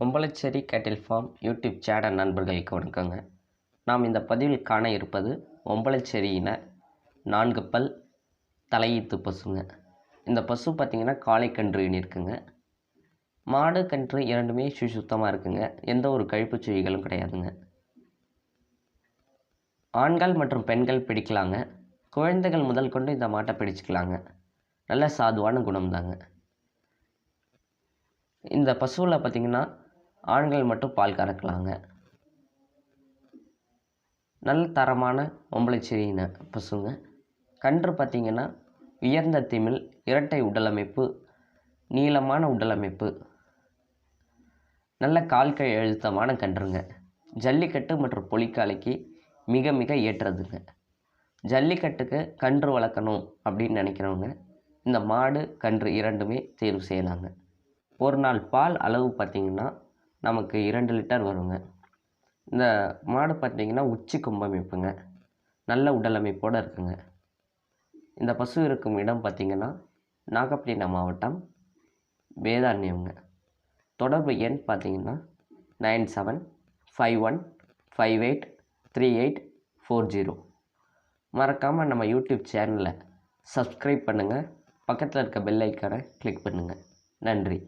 கும்பலச்சேரி கேட்டில் form YouTube channel நண்பர்களுக்கு வணக்கங்க. நாம் இந்த பதிவில் காண இருப்பது ஒம்பளச்சேரியின நான்கு பல் தலையீத்து பசுங்க. இந்த பசு பார்த்திங்கன்னா காளைக்கன்று இருக்குங்க. மாடு கன்று இரண்டுமே சுத்தமாக இருக்குங்க. எந்த ஒரு கழிப்பு சுழிகளும் கிடையாதுங்க. ஆண்கள் மற்றும் பெண்கள் பிடிக்கலாங்க. குழந்தைகள் முதல் கொண்டு இந்த மாட்டை பிடிச்சிக்கலாங்க. நல்ல சாதுவான குணம்தாங்க. இந்த பசுவில் பார்த்திங்கன்னா ஆண்கள் மட்டும் பால் கறக்கலாங்க. நல்ல தரமான ஒம்பளைச்சேரியின பசுங்க. கன்று பார்த்திங்கன்னா உயர்ந்த திமில் இரட்டை உடலமைப்பு நீளமான உடலமைப்பு. நல்ல கால்கை அழுத்தமான கன்றுங்க. ஜல்லிக்கட்டு மற்றும் பொலிக்காலைக்கு மிக மிக ஏற்றதுங்க. ஜல்லிக்கட்டுக்கு கன்று வளர்க்கணும் அப்படின்னு நினைக்கிறவங்க இந்த மாடு கன்று இரண்டுமே தேர்வு செய்யலாங்க. ஒரு நாள் பால் அளவு பார்த்திங்கன்னா நமக்கு இரண்டு லிட்டர் வருங்க. இந்த மாடு பார்த்திங்கன்னா உச்சி கும்பமைப்புங்க நல்ல உடலமைப்போடு இருக்குங்க. இந்த பசு இருக்கும் இடம் பார்த்திங்கன்னா நாகப்பட்டினம் மாவட்டம் வேதாரண்யம்ங்க. தொடர்பு எண் பார்த்திங்கன்னா nine seven five one five eight three eight four zero. மறக்காமல் நம்ம யூடியூப் சேனலை சப்ஸ்கிரைப் பண்ணுங்கள் பக்கத்தில் இருக்க பெல் ஐக்கானை கிளிக் பண்ணுங்கள் நன்றி.